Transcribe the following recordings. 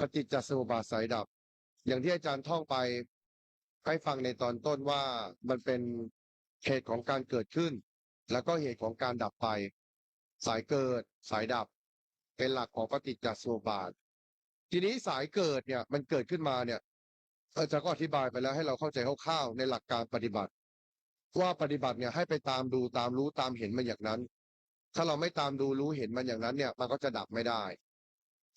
ปฏิจจสมุปบาทสายดับ อย่างที่อาจารย์ท่องไปให้ฟังในตอนต้นว่ามันเป็นเหตุของการเกิดขึ้น แล้วก็เหตุของการดับไป สายเกิด สายดับ เป็นหลักของปฏิจจสมุปบาท ทีนี้สายเกิดเนี่ยมันเกิดขึ้นมาเนี่ยอาจารย์ก็อธิบายไปแล้วให้เราเข้าใจคร่าวๆในหลักการปฏิบัติ ว่าปฏิบัติเนี่ยให้ไปตามดูตามรู้ตามเห็นมันอย่างนั้น ถ้าเราไม่ตามดูรู้เห็นมันอย่างนั้นเนี่ย มันก็จะดับไม่ได้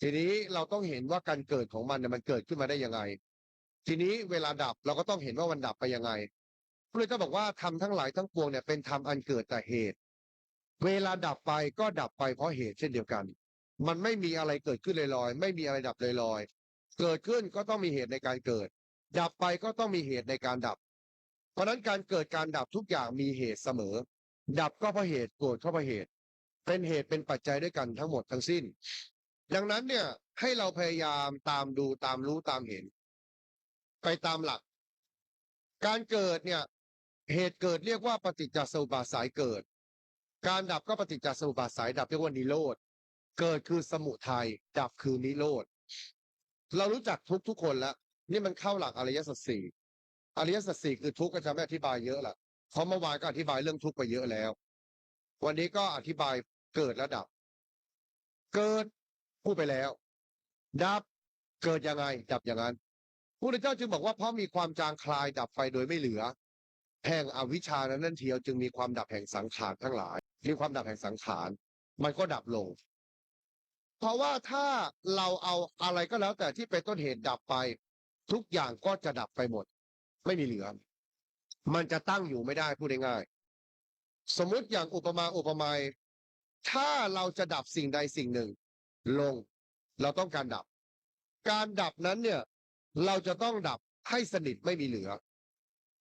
ทีนี้เราต้องเห็นว่าการเกิดของมันเนี่ยมันเกิดขึ้นมาได้ยังไง ทีนี้เวลาดับเราก็ต้องเห็นว่ามันดับไปยังไงพระพุทธเจ้าบอกว่าทำทั้งหลายทั้งปวงเนี่ยเป็นธรรมอันเกิดแต่เหตุ เวลาดับไปก็ดับไปเพราะเหตุเช่นเดียวกัน มันไม่มีอะไรเกิดขึ้นลอยๆไม่มีอะไรดับลอยๆเกิดขึ้นก็ต้องมีเหตุในการเกิด ดับไปก็ต้องมีเหตุในการดับ เพราะฉะนั้นการเกิดการดับทุกอย่างมีเหตุเสมอ ดับก็เพราะเหตุโกรธก็เพราะเหตุ เป็นเหตุเป็นปัจจัยด้วยกันทั้งหมดทั้งสิ้น ดังนั้นเนี่ยให้เราพยายามตามดูตามรู้ตามเห็น ไปตามหลัก การเกิดเนี่ย เหตุเกิดเรียกว่าปฏิจจสมุปบาทสายเกิด การดับก็ปฏิจจสมุปบาทสายดับเรียกว่านิโรธเกิดคือสมุทัยดับคือนิโรธเรารู้จักทุกทุกคนแล้วนี่มันเข้าหลักอริยสัจสี่อริยสัจสี่คือทุกข์ก็จะไม่อธิบายเยอะละเพราะเมื่อวานก็อธิบายเรื่องทุกข์ไปเยอะแล้ว วันนี้ก็อธิบายเกิดและดับ เกิด พูดไปแล้ว ดับเกิดยังไง ดับอย่างนั้นพระพุทธเจ้าจึงบอกว่าเพราะมีความจางคลายดับไปโดยไม่เหลือ แห่งอวิชชานั้นนั่นเทียวจึงมีความดับแห่งสังขารทั้งหลายมีความดับแห่งสังขารมันก็ดับลง เพราะว่าถ้าเราเอาอะไรก็แล้ว แต่ที่เป็นต้นเหตุดับไป ทุกอย่างก็จะดับไปหมด ไม่มีเหลือ มันจะตั้งอยู่ไม่ได้พูดง่ายๆสมมุติอย่างอุปมาอุปไมยถ้าเราจะดับสิ่งใดสิ่งหนึ่ง ลง เราต้องการดับ การดับนั้นเนี่ย เราจะต้องดับให้สนิทไม่มีเหลือ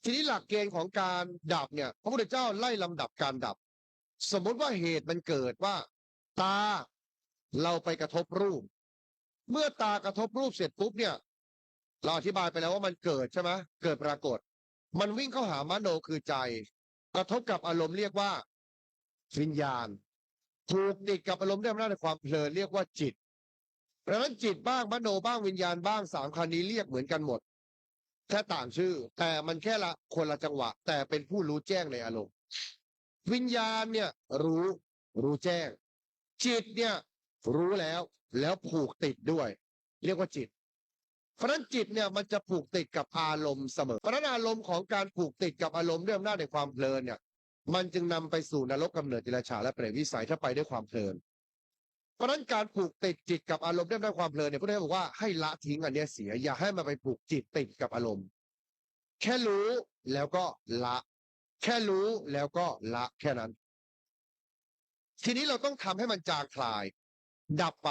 ทีนี้หลักเกณฑ์ของการดับเนี่ย พระพุทธเจ้าไล่ลำดับการดับ สมมติว่าเหตุมันเกิดว่า ตาเราไปกระทบรูป เมื่อตากระทบรูปเสร็จปุ๊บเนี่ย เราอธิบายไปแล้วว่ามันเกิดใช่ไหมเกิดปรากฏ มันวิ่งเข้าหามโนคือใจ กระทบกับอารมณ์เรียกว่าวิญญาณ ถูกติดกับอารมณ์ด้วยอำนาจในความเพลินเรียกว่าจิตดังนั้นจิตบ้างมโนบ้างวิญญาณบ้างสามคันนี้เรียกเหมือนกันหมด แค่ต่างชื่อ แต่มันแค่ละคนละจังหวะ แต่เป็นผู้รู้แจ้งในอารมณ์วิญญาณเนี่ย รู้รู้แจ้ง จิตเนี่ย รู้แล้ว แล้วผูกติดด้วย เรียกว่าจิตเพราะนั้นจิตเนี่ยมันจะผูกติดกับอารมณ์เสมอเพราะฉะนั้นอารมณ์ของการผูกติดกับอารมณ์ด้วยอำนาจในความเพลินเนี่ย มันจึงนำไปสู่นรกกำเนิดจิรชาและเปรตวิสัยถ้าไปด้วยความเพลิน เพราะนั้นการผูกติดจิตกับอารมณ์ด้วยอำนาจความเพลินเนี่ยพระเจ้าบอกว่าให้ละทิ้งอันเนี้ยเสีย อย่าให้มันไปผูกจิตติดกับอารมณ์ แค่รู้แล้วก็ละ แค่รู้แล้วก็ละแค่นั้น ทีนี้เราต้องทำให้มันจางคลาย ดับไป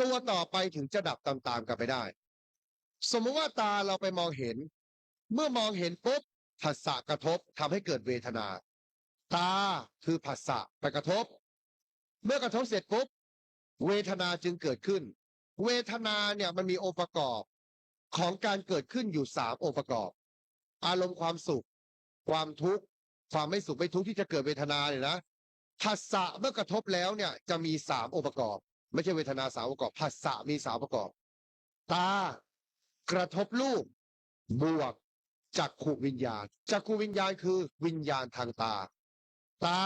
ตัวต่อไปถึงจะดับตามๆกันไปได้ สมมุติว่าตาเราไปมองเห็น เมื่อมองเห็นปุ๊บ ผัสสะกระทบทำให้เกิดเวทนา ตาคือผัสสะไปกระทบ เมื่อกระทบเสร็จปุ๊บเวทนาจึงเกิดขึ้น เวทนาเนี่ยมันมีองค์ประกอบของการเกิดขึ้นอยู่สามองค์ประกอบ อารมณ์ความสุข ความทุกข์ความไม่สุขไม่ทุกข์ที่จะเกิดเวทนาเนี่ยนะผัสสะเมื่อกระทบแล้วเนี่ยจะมีสามองค์ประกอบ ไม่ใช่เวทนาสามองค์ประกอบผัสสะมีสามประกอบ ตากระทบรูปบวก จักขูวิญญาณจักขูวิญญาณคือวิญญาณทางตา ตา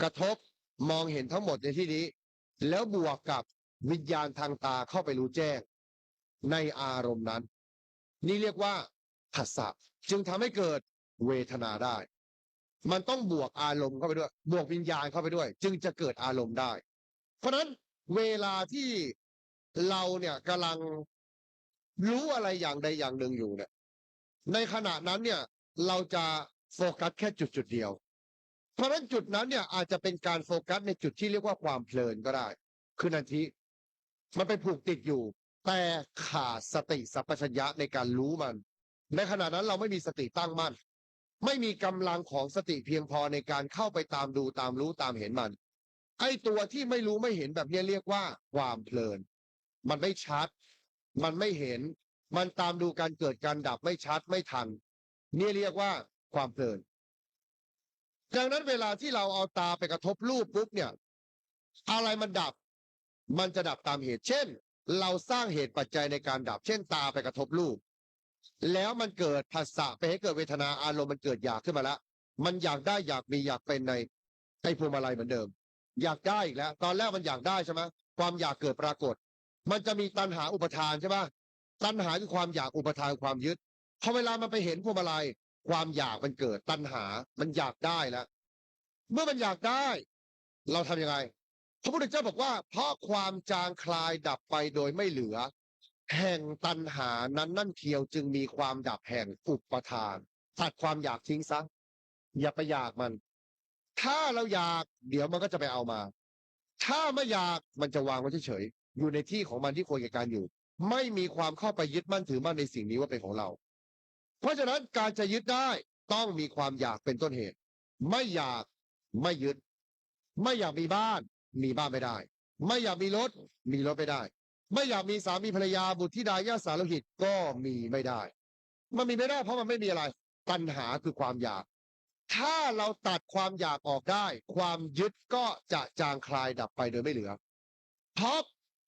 กระทบมองเห็นทั้งหมดในที่นี้ แล้วบวกกับวิญญาณทางตาเข้าไปรู้แจ้ง ในอารมณ์นั้น นี่เรียกว่าผัสสะจึงทำให้เกิดเวทนาได้ มันต้องบวกอารมณ์เข้าไปด้วย บวกวิญญาณเข้าไปด้วย จึงจะเกิดอารมณ์ได้ เพราะฉะนั้นเวลาที่เราเนี่ยกำลังรู้อะไรอย่างใดอย่างหนึ่งอยู่เนี่ย ในขณะนั้นเนี่ยเราจะโฟกัสแค่จุดจุดเดียว เพราะฉะนั้นจุดนั้นเนี่ยอาจจะเป็นการโฟกัสในจุดที่เรียกว่าความเพลินก็ได้ คือนาทีมันไปผูกติดอยู่ แต่ขาดสติสัพพัญญะในการรู้มัน ในขณะนั้นเราไม่มีสติตั้งมั่นไม่มีกำลังของสติเพียงพอในการเข้าไปตามดูตามรู้ตามเห็นมัน ไอตัวที่ไม่รู้ไม่เห็นแบบนี้เรียกว่าความเพลิน มันไม่ชัด มันไม่เห็น มันตามดูการเกิดการดับไม่ชัดไม่ทัน นี่เรียกว่าความเพลิน ดังนั้นเวลาที่เราเอาตาไปกระทบรูปปุ๊บเนี่ย อะไรมันดับ มันจะดับตามเหตุ เช่น เราสร้างเหตุปัจจัยในการดับ เช่น ตาไปกระทบรูป แล้วมันเกิดผัสสะไปให้เกิดเวทนาอารมณ์มันเกิดอยากขึ้นมาแล้วมันอยากได้อยากมีอยากเป็นในไอ้พวงมาลัยเหมือนเดิม อยากได้อีกแล้ว ตอนแรกมันอยากได้ใช่ไหมความอยากเกิดปรากฏ มันจะมีตัณหาอุปทานใช่ไหม ตัณหาคือความอยากอุปทานความยึดพอเวลามันไปเห็นพวงมาลัยความอยากมันเกิดตัณหา มันอยากได้แล้วเมื่อมันอยากได้ เราทำยังไงพระพุทธเจ้าบอกว่า เพราะความจางคลายดับไปโดยไม่เหลือ แห่งตัณหานั้นนั่นเทียวจึงมีความดับแห่งอุปทานตัดความอยากทิ้งซะอย่าไปอยากมัน ถ้าเราอยากเดี๋ยวมันก็จะไปเอามา ถ้าไม่อยากมันจะวางไว้เฉยๆอยู่ในที่ของมันที่ควรแก่การอยู่ ไม่มีความเข้าไปยึดมั่นถือมั่นในสิ่งนี้ว่าเป็นของเรา เพราะฉะนั้นการจะยึดได้ต้องมีความอยากเป็นต้นเหตุ ไม่อยากไม่ยึด ไม่อยากมีบ้าน มีบ้านไม่ได้ ไม่อยากมีรถ มีรถไม่ได้ ไม่อยากมีสามีภรรยาบุตรธิดาญาติสารหิตก็มีไม่ได้ มันมีไม่ได้ เพราะมันไม่มีอะไรตัณหาคือความอยาก ถ้าเราตัดความอยากออกได้ ความยึดก็จะจางคลายดับไปโดยไม่เหลือเพราะ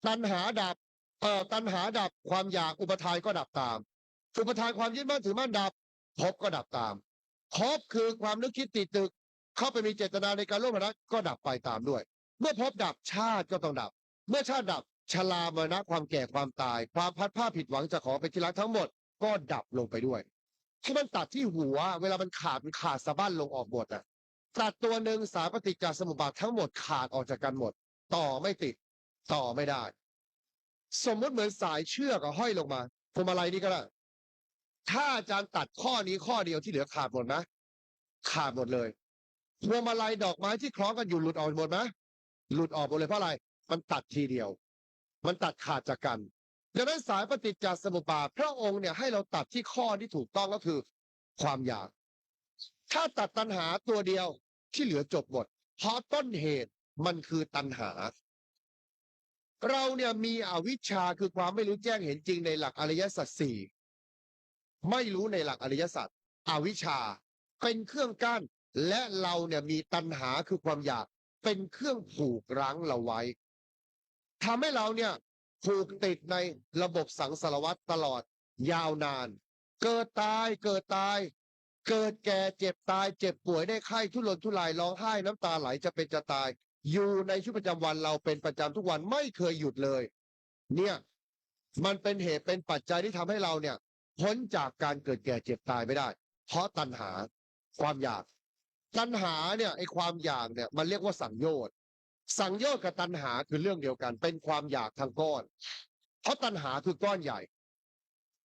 ตัณหาดับ เอ่อตัณหาดับความอยากอุปทานก็ดับตาม อุปทานความยึดมั่นถือมั่นดับภพก็ดับตามภพคือความนึกคิดติดตึก เข้าไปมีเจตนาในการร่วมรักก็ดับไปตามด้วย เมื่อภพดับชาติก็ต้องดับ เมื่อชาติดับชรามรณะความแก่ความตาย ความพัดผ้าผิดหวังจะขอเป็นที่รักทั้งหมด ก็ดับลงไปด้วยที่มันตัดที่หัว เวลามันขาดมันขาดสะบั้นลงออกหมดอะตัดตัวหนึ่งสารปฏิจจสมุปบาททั้งหมดขาดออกจากกันหมด ต่อไม่ติด ต่อไม่ได้ สมมติเหมือนสายเชือกห้อยลงมาพวงมาลัยนี่ก็ได้ถ้าอาจารย์ตัดข้อนี้ข้อเดียวที่เหลือขาดหมดไหมขาดหมดเลยพวงมาลัยดอกไม้ที่คล้องกันอยู่หลุดออกหมดไหมหลุดออกหมดเลยเพราะอะไร มันตัดทีเดียว มันตัดขาดจากกันดังนั้นสายปฏิจจสมุปบาทพระองค์เนี่ยให้เราตัดที่ข้อที่ถูกต้องก็คือ ความอยาก ถ้าตัดตัณหาตัวเดียวที่เหลือจบหมดเพราะต้นเหตุมันคือตัณหา เราเนี่ยมีอวิชชาคือความไม่รู้แจ้งเห็นจริงในหลักอริยสัจสี่ไม่รู้ในหลักอริยสัจอวิชชา เป็นเครื่องกั้น และเราเนี่ยมีตัณหาคือความอยาก เป็นเครื่องผูกรั้งเราไว้ทำให้เราเนี่ยผูกติดในระบบสังสารวัตรตลอดยาวนาน เกิดตายเกิดตาย เกิดแก่เจ็บตาย เจ็บป่วยได้ไข้ทุรนทุรายร้องไห้น้ำตาไหลจะเป็นจะตาย อยู่ในชีวิตประจำวันเราเป็นประจำทุกวันไม่เคยหยุดเลย เนี่ย มันเป็นเหตุเป็นปัจจัยที่ทำให้เราเนี่ยพ้นจากการเกิดแก่เจ็บตายไม่ได้ เพราะตัณหาความอยาก ตัณหาเนี่ยไอ้ความอยากเนี่ย มันเรียกว่าสังโยชน์สังโยชน์กับตัณหาคือเรื่องเดียวกัน เป็นความอยากทางก้อน เพราะตัณหาคือก้อนใหญ่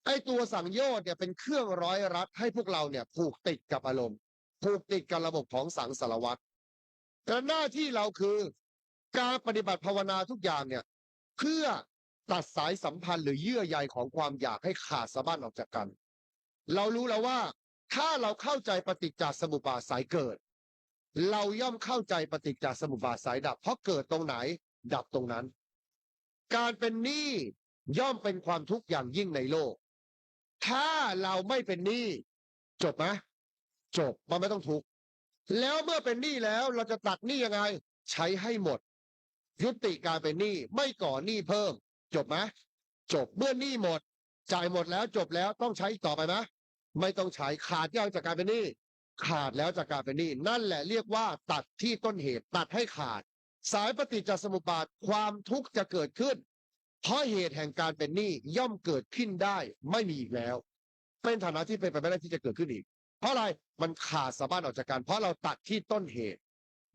ไอ้ตัวสังโยชน์เนี่ยเป็นเครื่องร้อยรัดให้พวกเราเนี่ยผูกติดกับอารมณ์ผูกติดกับระบบของสังสารวัตร แต่หน้าที่เราคือการปฏิบัติภาวนาทุกอย่างเนี่ย เพื่อตัดสายสัมพันธ์หรือเยื่อใยของความอยากให้ขาดสะบั้นออกจากกัน เรารู้แล้วว่า ถ้าเราเข้าใจปฏิจจสมุปบาทสายเกิด เราย่อมเข้าใจปฏิจจสมุปบาทสายดับ เพราะเกิดตรงไหน ดับตรงนั้น การเป็นหนี้ย่อมเป็นความทุกข์อย่างยิ่งในโลก ถ้าเราไม่เป็นหนี้จบไหมจบมันไม่ต้องทุกข์ แล้วเมื่อเป็นหนี้แล้วเราจะตัดหนี้ยังไง ใช้ให้หมด ยุติการเป็นหนี้ไม่ก่อหนี้เพิ่ม จบไหมจบเมื่อหนี้หมด จ่ายหมดแล้วจบแล้วต้องใช้ต่อไปไหมไม่ต้องใช้ขาดยังจากการเป็นหนี้ขาดแล้วจากการเป็นหนี้นั่นแหละเรียกว่าตัดที่ต้นเหตุตัดให้ขาด สายปฏิจจสมุปบาทความทุกข์จะเกิดขึ้น เพราะเหตุแห่งการเป็นหนี้ย่อมเกิดขึ้นได้ไม่มีอีกแล้ว เป็นฐานะที่เป็นไปไม่ได้ที่จะเกิดขึ้นอีก เพราะอะไรมันขาดสะบั้นออกจากกัน เพราะเราตัดที่ต้นเหตุ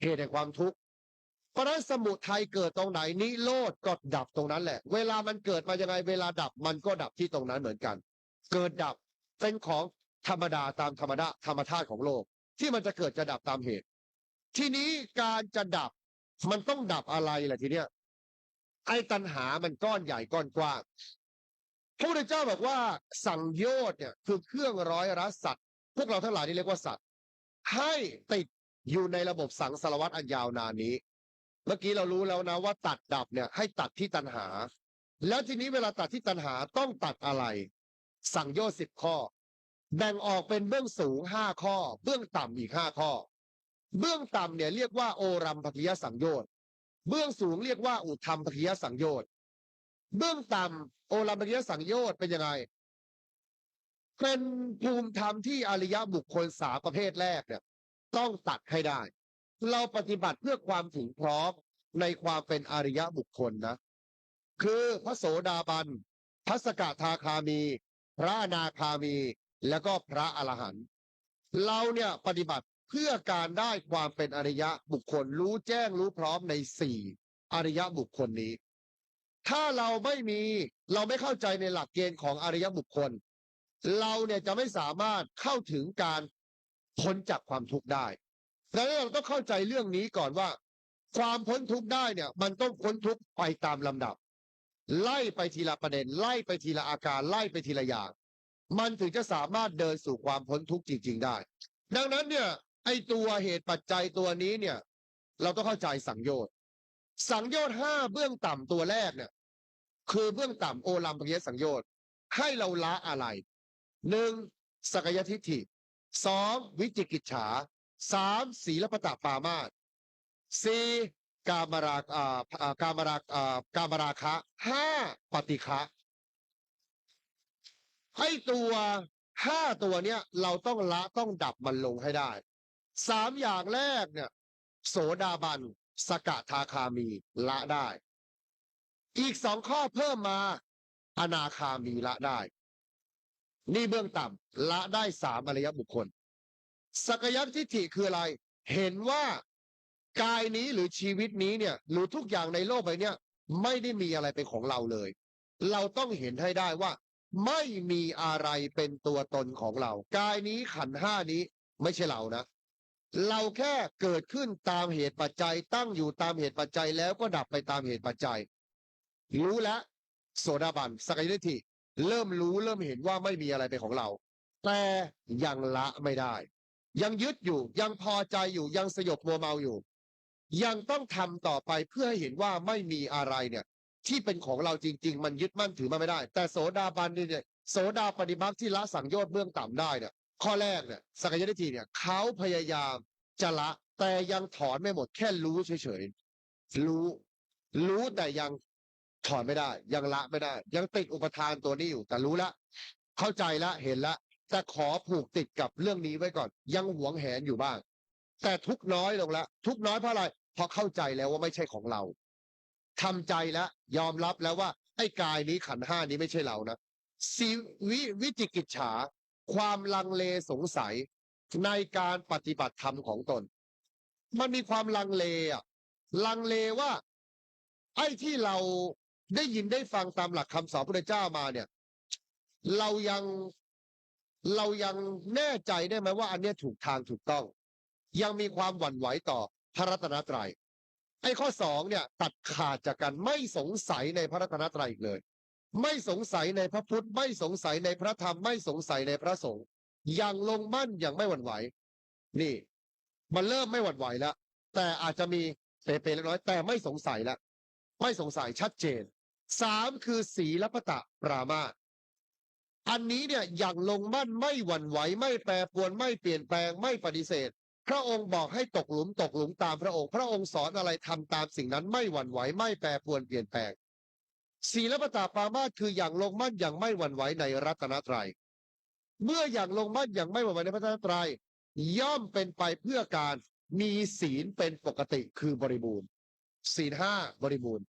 เหตุแห่งความทุกข์เพราะนั้นสมุทัยเกิดตรงไหนนิโรธก็ดับตรงนั้นแหละ เวลามันเกิดมายังไงเวลาดับมันก็ดับที่ตรงนั้นเหมือนกัน เกิดดับเป็นของธรรมดาตามธรรมดาธรรมชาติของโลก ที่มันจะเกิดจะดับตามเหตุ ทีนี้การจะดับมันต้องดับอะไรล่ะทีเนี้ยไอ้ตัณหามันก้อนใหญ่ก้อนกว้างพระพุทธเจ้าบอกว่าสังโยชน์เนี่ยคือเครื่องร้อยรัดสัตว์ พวกเราทั้งหลายนี่เรียกว่าสัตว์ ให้ติดอยู่ในระบบสังสารวัตรอันยาวนานนี้ เมื่อกี้เรารู้แล้วนะว่าตัดดับเนี่ยให้ตัดที่ตัณหา แล้วทีนี้เวลาตัดที่ตัณหาต้องตัดอะไร สังโยชน์สิบข้อ แบ่งออกเป็นเบื้องสูงห้าข้อ เบื้องต่ำอีกห้าข้อ เบื้องต่ำเนี่ยเรียกว่าโอรัมภคิยสังโยชน์เบื้องสูงเรียกว่าอุทธรรมภิยสังโยชน์เบื้องต่ำโอลามกิยสังโยชน์เป็นยังไง เป็นภูมิธรรมที่อริยบุคคลสามประเภทแรกเนี่ย ต้องตัดให้ได้ เราปฏิบัติเพื่อความถึงพร้อมในความเป็นอริยบุคคลนะ คือพระโสดาบันพระสกทาคามี พระนาคามี แล้วก็พระอรหันต์เราเนี่ยปฏิบัติเพื่อการได้ความเป็นอริยะบุคคลรู้แจ้งรู้พร้อมในสี่อริยบุคคลนี้ ถ้าเราไม่มีเราไม่เข้าใจในหลักเกณฑ์ของอริยบุคคล เราเนี่ยจะไม่สามารถเข้าถึงการพ้นจากความทุกข์ได้ดังนั้นเราต้องเข้าใจเรื่องนี้ก่อนว่า ความพ้นทุกข์ได้เนี่ย มันต้องพ้นทุกข์ไปตามลำดับ ไล่ไปทีละประเด็น ไล่ไปทีละอาการไล่ไปทีละอย่าง มันถึงจะสามารถเดินสู่ความพ้นทุกข์จริง ๆ ได้ ดังนั้นเนี่ย ไอตัวเหตุปัจจัยตัวนี้เนี่ย เราต้องเข้าใจสังโยชน์สังโยชน์ห้าเบื้องต่ำตัวแรกเนี่ย คือเบื้องต่ำโอลัมปเยสังโยชน์ให้เราละอะไร หนึ่งสกยทิฏฐิสองวิจิกิจฉาสามศีลปตะปามาสสี่กามราอ่ากามราอ่ากามราคะห้าปฏิฆะให้ตัวห้าตัวเนี้ยเราต้องละต้องดับมันลงให้ได้สามอย่างแรกเนี่ยโสดาบัน สกทาคามีละได้ อีกสองข้อเพิ่มมา อนาคามีละได้ นี่เบื้องต่ำละได้สามอริยบุคคลสกยทิฏฐิคืออะไร เห็นว่ากายนี้หรือชีวิตนี้เนี่ยหรือทุกอย่างในโลกใบนี้ไม่ได้มีอะไรเป็นของเราเลย เราต้องเห็นให้ได้ว่า ไม่มีอะไรเป็นตัวตนของเรา กายนี้ขันห้านี้ไม่ใช่เรานะ เราแค่เกิดขึ้นตามเหตุปัจจัย ตั้งอยู่ตามเหตุปัจจัยแล้วก็ดับไปตามเหตุปัจจัย รู้แล้วโสดาบันสกยทิฏฐิ เริ่มรู้เริ่มเห็นว่าไม่มีอะไรเป็นของเรา แต่ยังละไม่ได้ ยังยึดอยู่ยังพอใจอยู่ยังสยบมัวเมาอยู่ ยังต้องทำต่อไปเพื่อให้เห็นว่าไม่มีอะไรเนี่ย ที่เป็นของเราจริง ๆ มันยึดมั่นถือมาไม่ได้ แต่โสดาบันเนี่ยโสดาปฏิบัติที่ละสังโยชน์เบื้องต่ำได้เนี่ยข้อแรกเนี่ยสกยทิฏฐิเนี่ยเขาพยายามจะละแต่ยังถอนไม่หมดแค่รู้เฉยๆรู้ รู้แต่ยัง ถอนไม่ได้ ยังละไม่ได้ ยังติดอุปทานตัวนี้อยู่ แต่รู้ละ เข้าใจละเห็นละแต่ขอผูกติดกับเรื่องนี้ไว้ก่อน ยังหวงแหนอยู่บ้าง แต่ทุกน้อยลงละทุกน้อยเพราะอะไรเพราะเข้าใจแล้วว่าไม่ใช่ของเราทำใจแล้วยอมรับแล้วว่า ไอ้กายนี้ขันห้านี้ไม่ใช่เรานะสีวิวิจิกิจฉา ความลังเลสงสัยในการปฏิบัติธรรมของตน มันมีความลังเลอะลังเลว่า ไอ้ที่เรา ได้ยินได้ฟังตามหลักคำสอนพระเจ้ามาเนี่ย เรายังเรายังแน่ใจได้ไหมว่า อันเนี้ยถูกทางถูกต้อง ยังมีความหวั่นไหวต่อพระรัตนตรัยไอ้ข้อสองเนี่ย ตัดขาดจากกันไม่สงสัยในพระรัตนตรัยอีกเลย ไม่สงสัยในพระพุทธ ไม่สงสัยในพระธรรมไม่สงสัยในพระสงฆ์ย่างลงมั่นอย่างไม่หวั่นไหว นี่ มันเริ่มไม่หวั่นไหวแล้วแต่อาจจะมีเปรยๆเล็กน้อยแต่ไม่สงสัยแล้วไม่สงสัยชัดเจน สามคือศีลปตะปรามาสอันนี้เนี่ยอย่างลงมั่นไม่หวั่นไหวไม่แปรปวนไม่เปลี่ยนแปลงไม่ปฏิเสธ พระองค์บอกให้ตกหลุมตกหลุมตามพระองค์ พระองค์สอนอะไรทำตามสิ่งนั้นไม่หวั่นไหวไม่แปรปวนเปลี่ยนแปลงศีลปตะปรามาสคืออย่างลงมั่นอย่างไม่หวั่นไหวในรัตนตรัยเมื่ออย่างลงมั่นอย่างไม่หวั่นไหวในพระรัตนตรัยย่อมเป็นไปเพื่อการมีศีลเป็นปกติคือบริบูรณ์ศีลห้าบริบูรณ์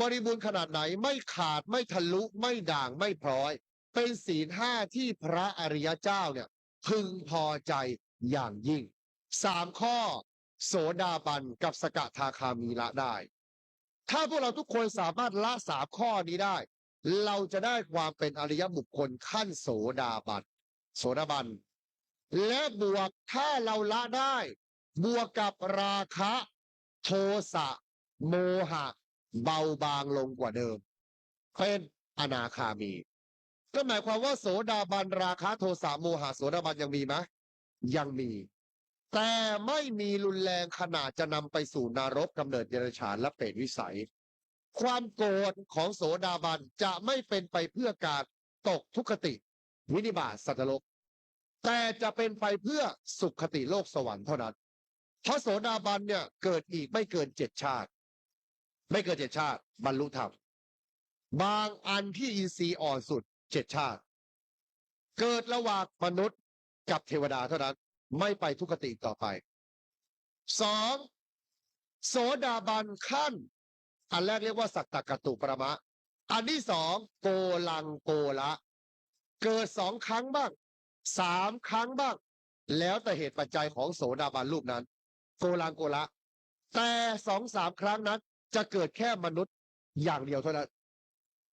บริบูรณ์ขนาดไหนไม่ขาดไม่ทะลุไม่ด่างไม่พร้อย เป็นศีลห้าที่พระอริยเจ้าเนี่ยพึงพอใจอย่างยิ่งสามข้อ โสดาบันกับสกทาคามีละได้ ถ้าพวกเราทุกคนสามารถละสามข้อนี้ได้ เราจะได้ความเป็นอริยบุคคลขั้นโสดาบันโสดาบัน และบวกถ้าเราละได้ บวกกับราคะ โทสะ โมหะ เบาบางลงกว่าเดิมเป็นอนาคามี ก็หมายความว่าโสดาบันราคะโทสะโมหะโสดาบันยังมีไหมยังมี แต่ไม่มีรุนแรงขนาดจะนำไปสู่นรกกำเนิดเดรัจฉานและเปรตวิสัย ความโกรธของโสดาบันจะไม่เป็นไปเพื่อการตกทุกขติ วินิบาตสัตว์โลกแต่จะเป็นไปเพื่อสุขคติโลกสวรรค์เท่านั้น เพราะโสดาบันเนี่ยเกิดอีกไม่เกินเจ็ดชาติ ไม่เกินเจ็ดชาติ บรรลุธรรมบางอันที่อินทรีย์อ่อนสุดเจ็ดชาติ เกิดระหว่างมนุษย์กับเทวดาเท่านั้น ไม่ไปทุกขติอีกต่อไปสองโสดาบันขั้น อันแรกเรียกว่าสัตตกตุประมะ อันที่สองโกลังโกละ เกิดสองครั้งบ้างสามครั้งบ้าง แล้วแต่เหตุปัจจัยของโสดาบันรูปนั้น โกลังโกละ แต่สองสามครั้งนั้น จะเกิดแค่มนุษย์อย่างเดียวเท่านั้น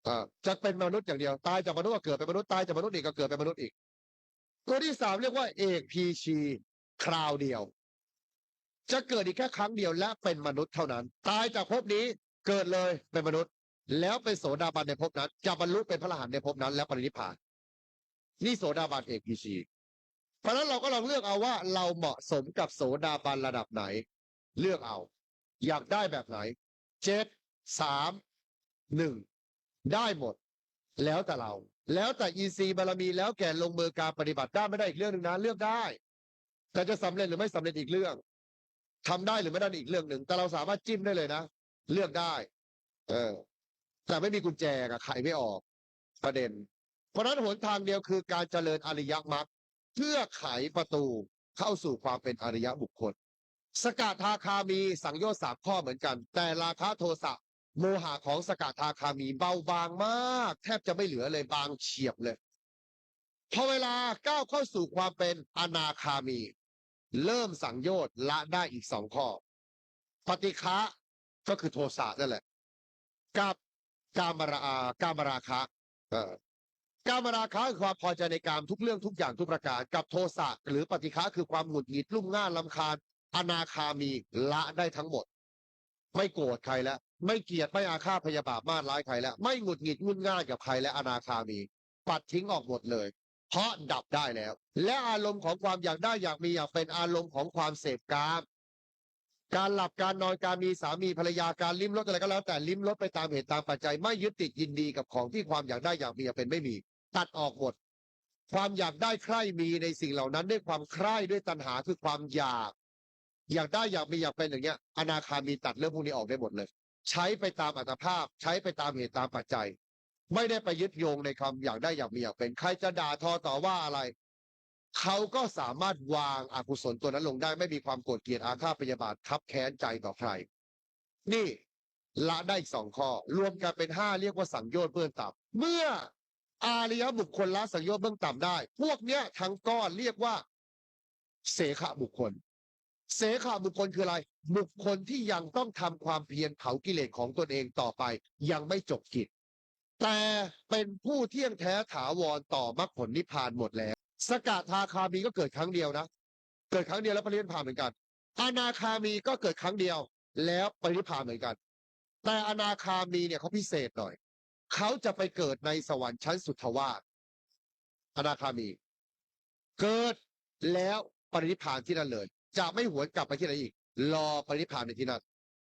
อ่าจะเป็นมนุษย์อย่างเดียว ตายจากมนุษย์ก็เกิดเป็นมนุษย์ตายจากมนุษย์อีกก็เกิดเป็นมนุษย์อีก ตัวที่สามเรียกว่าเอกพีชีคราวเดียว จะเกิดอีกแค่ครั้งเดียวและเป็นมนุษย์เท่านั้น ตายจากภพนี้เกิดเลยเป็นมนุษย์ แล้วเป็นโสดาบันในภพนั้น จะบรรลุเป็นพระอรหันต์ในภพนั้น แล้วปรินิพพานนี่โสดาบันเอกพีชีเพราะฉะนั้นเราก็ลองเลือกเอาว่าเราเหมาะสมกับโสดาบันระดับไหน เลือกเอา อยากได้แบบไหน เจ็ดสามหนึ่งได้หมด แล้วแต่เรา แล้วแต่อีซีบารมีแล้วแก่ลงมือการปฏิบัติได้ไม่ได้อีกเรื่องหนึ่งนะเลือกได้ แต่จะสำเร็จหรือไม่สำเร็จอีกเรื่องทำได้หรือไม่ได้อีกเรื่องหนึ่ง แต่เราสามารถจิ้มได้เลยนะ เลือกได้ เออ แต่ไม่มีกุญแจอะไขไม่ออก ประเด็น เพราะนั้นหนทางเดียวคือการเจริญอริยมรรคเพื่อไขประตูเข้าสู่ความเป็นอริยบุคคล สกทาคามีสังโยชน์สามข้อเหมือนกัน แต่ราคะโทสะโมหะของสกทาคามีเบาบางมาก แทบจะไม่เหลือเลยบางเฉียบเลยพอเวลาก้าวเข้าสู่ความเป็นอนาคามี เริ่มสังโยชน์ละได้อีกสองข้อ ปฏิฆะก็คือโทสะนั่นแหละกับกามราอากามราคะเออกามราคะคือความพอใจในกามทุกเรื่องทุกอย่างทุกประการ กับโทสะหรือปฏิฆะคือความหงุดหงิดลุ่มง่านลำคาญ อนาคามีละได้ทั้งหมด ไม่โกรธใครแล้ว ไม่เกลียดไม่อาฆาตพยาบาทมาดร้ายใครแล้ว ไม่หงุดหงิดงุนง่ายกับใครและอนาคามี ปัดทิ้งออกหมดเลย เพราะดับได้แล้ว และอารมณ์ของความอยากได้อยากมีอยากเป็นอารมณ์ของความเสพกามการหลับการนอนการมีสามีภรรยาการลิ้มรสอะไรก็แล้ว แต่ลิ้มรสไปตามเหตุตามปัจจัยไม่ยึดติดยินดีกับของที่ความอยากได้อยากมีอยากเป็นไม่มี ตัดออกหมดความอยากได้ใคร่มีในสิ่งเหล่านั้นด้วยความใคร่ด้วยตัณหาคือความอยาก อยากได้อยากมีอยากเป็นอย่างเงี้ยอนาคามีตัดเรื่องพวกนี้ออกได้หมดเลย ใช้ไปตามอัตภาพ ใช้ไปตามเหตุตามปัจจัย ไม่ได้ไปยึดโยงในควาอยากได้อยากมีอยากเป็น ใครจะด่าทอต่อว่าอะไร เขาก็สามารถวางอกุศลตัวนั้นลงได้ ไม่มีความโกรธเกลียดอาฆาตพยาบาททับแค้นใจต่อใคร นี่ละได้อีกสองข้อ รวมกันเป็นห้าเรียกว่าสังโยชน์เบื้องต่ำเมื่ออาริยบุคคลละสังโยชน์เบื้องต่ำได้ พวกเนี้ยทั้งก้อนเรียกว่า เสขบุคคล เสขาบุคคลคืออะไร บุคคลที่ยังต้องทำความเพียรเผากิเลสของตนเองต่อไป ยังไม่จบกิจ แต่เป็นผู้เที่ยงแท้ถาวรต่อมรรคผลนิพพานหมดแล้ว สกทาคามีก็เกิดครั้งเดียวนะ เกิดครั้งเดียวแล้วปรินิพพานเหมือนกัน อนาคามีก็เกิดครั้งเดียว แล้วปรินิพพานเหมือนกัน แต่อนาคามีเนี่ยเขาพิเศษหน่อย เขาจะไปเกิดในสวรรค์ชั้นสุทวาสอนาคามี เกิดแล้วปรินิพพานที่นั่นเลย จะไม่หวนกลับไปที่ไหนอีกรอปริพานในที่นั่น